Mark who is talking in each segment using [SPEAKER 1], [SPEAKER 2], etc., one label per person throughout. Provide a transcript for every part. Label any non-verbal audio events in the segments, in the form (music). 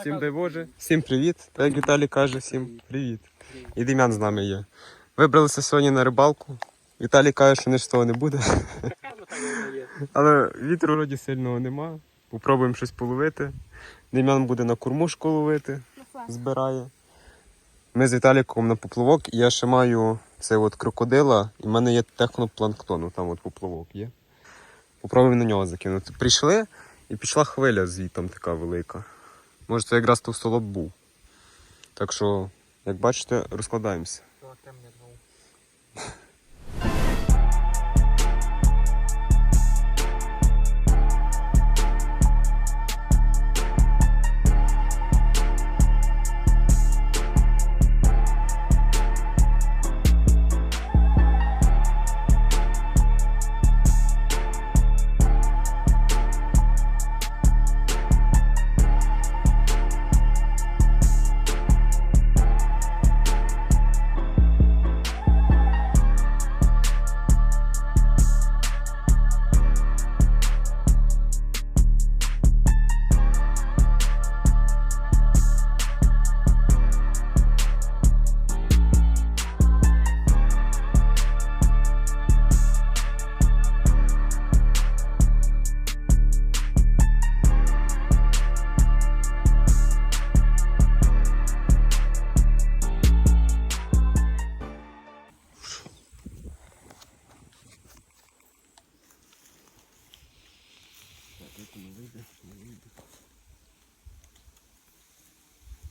[SPEAKER 1] Всім дай Боже, всім привіт. Так як Віталій каже, всім привіт. І Дем'ян з нами є. Вибралися сьогодні на рибалку. Віталій каже, що ніж того не буде. Але вітру вроді сильного нема. Попробуємо щось половити. Дем'ян буде на кормушку ловити, збирає. Ми з Віталіком на поплавок, і я ще маю це от крокодила, і в мене є технопланктон, там от поплавок є. Попробуємо на нього закинути. Прийшли і пішла хвиля звітом така велика. Може, це якраз товстолоб був. Так що, як бачите, розкладаємося.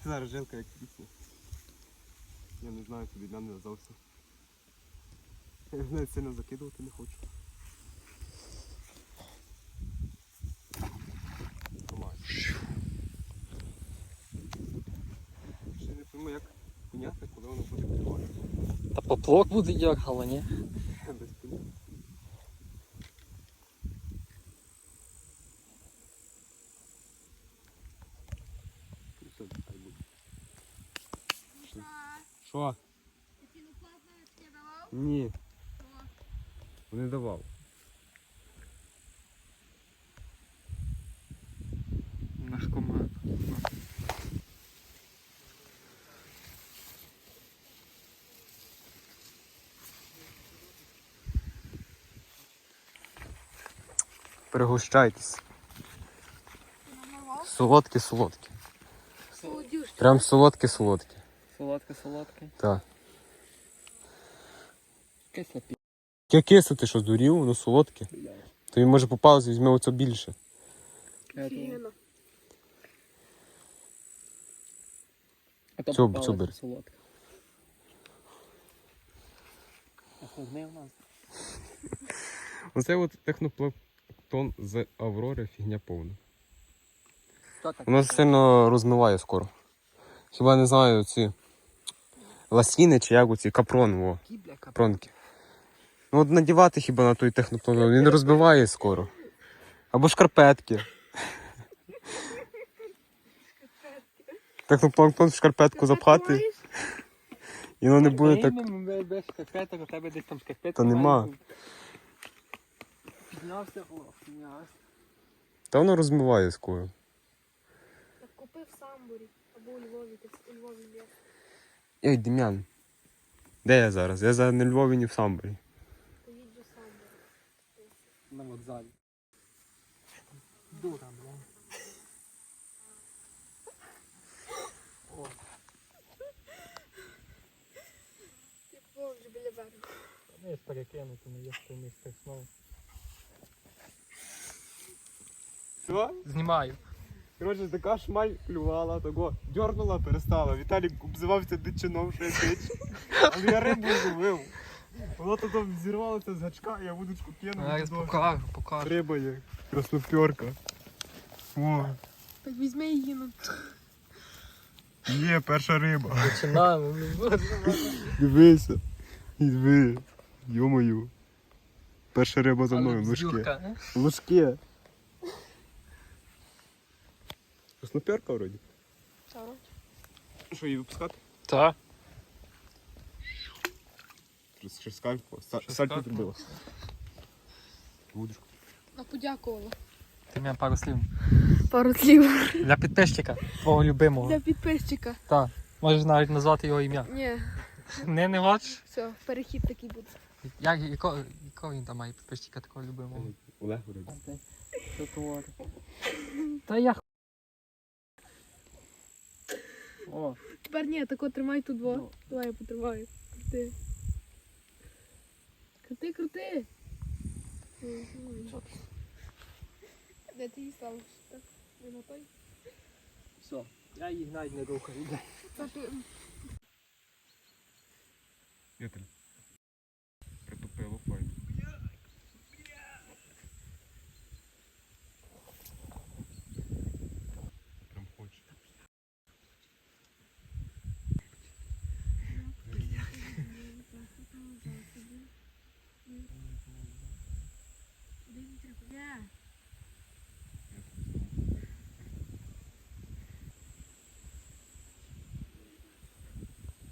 [SPEAKER 1] Зараз жилка як пісня. Я не знаю, куди нам не зовсім. Я навіть сильно закидувати не хочу. Ще не пойму, як поняти, коли воно буде підходити.
[SPEAKER 2] Та поплок буде як, але ні.
[SPEAKER 1] Без поняття. Все, хай буде. Що? Ні. Не давав.
[SPEAKER 2] Наш команд.
[SPEAKER 1] Пригощайтесь. Солодкі, солодкі. Прям солодкі, солодкі.
[SPEAKER 2] Солодке, солодке.
[SPEAKER 1] Так.
[SPEAKER 2] Кисла пі.
[SPEAKER 1] Яке ти що здурів, воно солодке. То він може по паузі візьме оце більше.
[SPEAKER 3] Офігенно.
[SPEAKER 2] А
[SPEAKER 1] Цю- цю бери.
[SPEAKER 2] солодке. Охладний у нас.
[SPEAKER 1] Оце от технопланктон з Аврори фігня повна. Воно сильно розмиває скоро. Хіба не знаю ці ласіни чи як оці капрон, во, капронки. Ну от надівати хіба на той технопланктон, він розбиває скоро. Або шкарпетки. Технопланктон в шкарпетку запхати, і воно не буде так.
[SPEAKER 2] Без- шкарпеток, у тебе десь там шкарпетки.
[SPEAKER 1] Та нема.
[SPEAKER 2] Піднявся, о, піднявся.
[SPEAKER 1] Та воно розмиває скоро.
[SPEAKER 3] Так купи Самбурі або у Львові, десь у Львові є.
[SPEAKER 1] Ей, Дем'ян. Де я зараз? Я зараз не в Львові, ні в Самборі.
[SPEAKER 3] Поїдь до Самбурі.
[SPEAKER 2] На вокзалі. Дура, бля.
[SPEAKER 3] Ти вже біля берега.
[SPEAKER 2] Не ж перекинути, не є що не страшно.
[SPEAKER 1] Що?
[SPEAKER 2] Знімаю.
[SPEAKER 1] Коротше, така шмаль клювала, того дьорнула, перестала. Віталік обзивався дичином, що я дич. Але я рибу зловив. Воно тут зірвалося з гачка, я вудочку кинув.
[SPEAKER 2] Зараз
[SPEAKER 1] туди.
[SPEAKER 2] покажу, покажу.
[SPEAKER 1] Риба є. Красноперка. О,
[SPEAKER 3] Так візьми її на
[SPEAKER 1] є перша риба.
[SPEAKER 2] Починаємо.
[SPEAKER 1] Дивися. Диви. Йо-мою. Перша риба за мною,
[SPEAKER 2] Але
[SPEAKER 1] ложки. Красноперка вроді. Що, її випускати?
[SPEAKER 2] Та.
[SPEAKER 1] Шерскальку. Сальку зробила. Вудочку.
[SPEAKER 3] А подякувала.
[SPEAKER 2] Ти мене пару слів.
[SPEAKER 3] пару слів
[SPEAKER 2] Для підписчика, твого любимого.
[SPEAKER 3] для підписчика.
[SPEAKER 2] Так. Можеш навіть назвати його ім'я.
[SPEAKER 3] Ні,
[SPEAKER 2] Не, не хочеш?
[SPEAKER 3] все, перехід такий буде.
[SPEAKER 2] Як, якого, якого він там має підписчика такого любимого?
[SPEAKER 1] Олег
[SPEAKER 2] Та я О,
[SPEAKER 3] Тепер ні, тако тримай тут во. Давай я потримаю. Крути. Крути, крути.
[SPEAKER 2] що ти?
[SPEAKER 3] Де ти її ставиш? Так, не на той.
[SPEAKER 2] Все, я її навіть не рухаю.
[SPEAKER 1] Вітель. Притупило файно. Прям хоче.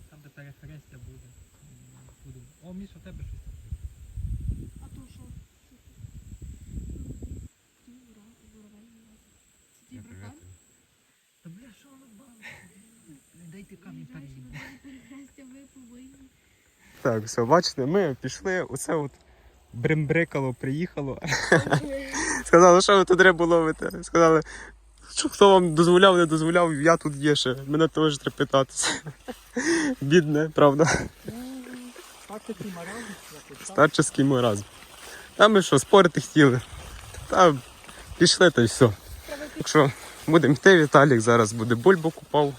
[SPEAKER 2] Там де перехрестя буде. буде. О, Міша, у тебе щось.
[SPEAKER 3] А то що?
[SPEAKER 2] Та бля, що воно бало? Дайте камінь перейду.
[SPEAKER 1] Так, все, бачите, ми пішли, оце от бримбрикало, приїхало. (laughs) Сказали, що ви тут рибу ловите. Сказали, що хто вам дозволяв, не дозволяв, я тут є ще. Мене теж треба питатися. Бідне, правда?
[SPEAKER 2] Такий маразм, якось.
[SPEAKER 1] Старческий маразм. Та ми що, спорити хотіли. Та пішли та й все. Так що будемо йти, Віталік зараз буде бульбу купав.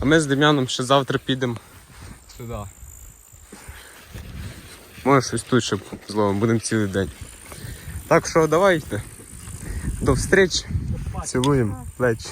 [SPEAKER 1] А ми з Дем'яном ще завтра підемо сюди. Може щось тут ще зловимо, будемо цілий день. Так що давайте. До встречі. Цілуємо плечі.